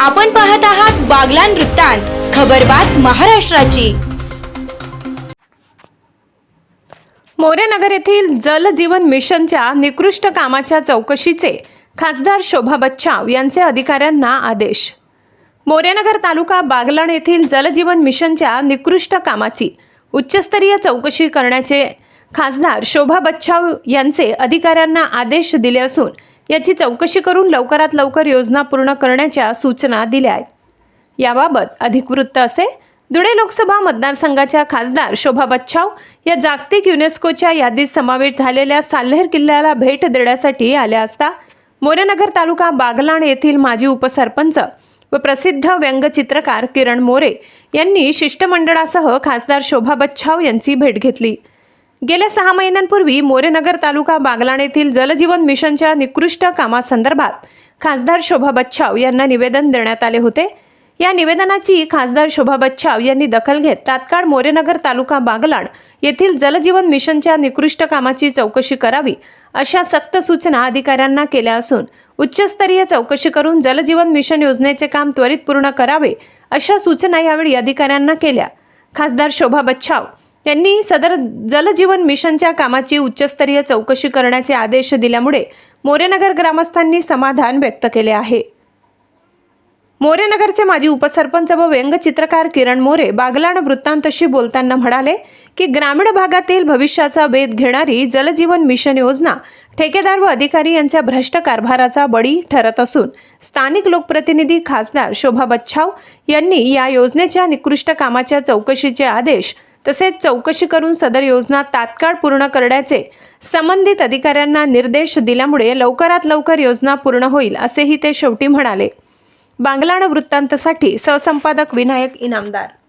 आपण पाहत आहात बागलान वृत्तांत खबरबात महाराष्ट्राची. मोरेनगर येथील जल जीवन मिशनच्या निकृष्ट कामाच्या चौकशीचे खासदार शोभा बच्छाव यांचे अधिकाऱ्यांना आदेश. मोरेनगर तालुका बागलाण येथील जलजीवन मिशनच्या निकृष्ट कामाची उच्चस्तरीय चौकशी करण्याचे खासदार शोभा बच्छाव यांचे अधिकाऱ्यांना आदेश दिले असून याची चौकशी करून लवकरात लवकर योजना पूर्ण करण्याच्या सूचना दिल्या आहेत. याबाबत अधिक वृत्त असे धुळे लोकसभा मतदारसंघाच्या खासदार शोभा बच्छाव या जागतिक युनेस्कोच्या यादीत समावेश झालेल्या साल्हेर किल्ल्याला भेट देण्यासाठी आल्या असता मोरेनगर तालुका बागलाण येथील माजी उपसरपंच व प्रसिद्ध व्यंगचित्रकार किरण मोरे यांनी शिष्टमंडळासह खासदार शोभा बच्छाव यांची भेट घेतली. गेल्या सहा महिन्यांपूर्वी मोरेनगर तालुका बागलाण येथील जलजीवन मिशनच्या निकृष्ट कामासंदर्भात खासदार शोभा बच्छाव यांना निवेदन देण्यात आले होते. या निवेदनाची खासदार शोभा बच्छाव यांनी दखल घेत तात्काळ मोरेनगर तालुका बागलाण येथील जलजीवन मिशनच्या निकृष्ट कामाची चौकशी करावी अशा सक्त सूचना अधिकाऱ्यांना केल्या असून उच्चस्तरीय चौकशी करून जलजीवन मिशन योजनेचे काम त्वरित पूर्ण करावे अशा सूचना यावेळी अधिकाऱ्यांना केल्या. खासदार शोभा बच्छाव यांनी सदर जलजीवन मिशनच्या कामाची उच्चस्तरीय चौकशी करण्याचे आदेश दिल्यामुळे मोरेनगर ग्रामस्थांनी समाधान व्यक्त केले आहे. मोरेनगरचे माजी उपसरपंच व व्यंगचित्रकार किरण मोरे बागलाण वृत्तांतशी बोलताना म्हणाले की ग्रामीण भागातील भविष्याचा वेध घेणारी जलजीवन मिशन योजना ठेकेदार व अधिकारी यांच्या भ्रष्ट कारभाराचा बळी ठरत असून स्थानिक लोकप्रतिनिधी खासदार शोभा बच्छाव यांनी या योजनेच्या निकृष्ट कामाच्या चौकशीचे आदेश तसेच चौकशी करून सदर योजना तात्काळ पूर्ण करण्याचे संबंधित अधिकाऱ्यांना निर्देश दिल्यामुळे लवकरात लवकर योजना पूर्ण होईल असेही ते शेवटी म्हणाले. बांगलाण वृत्तांतसाठी सहसंपादक विनायक इनामदार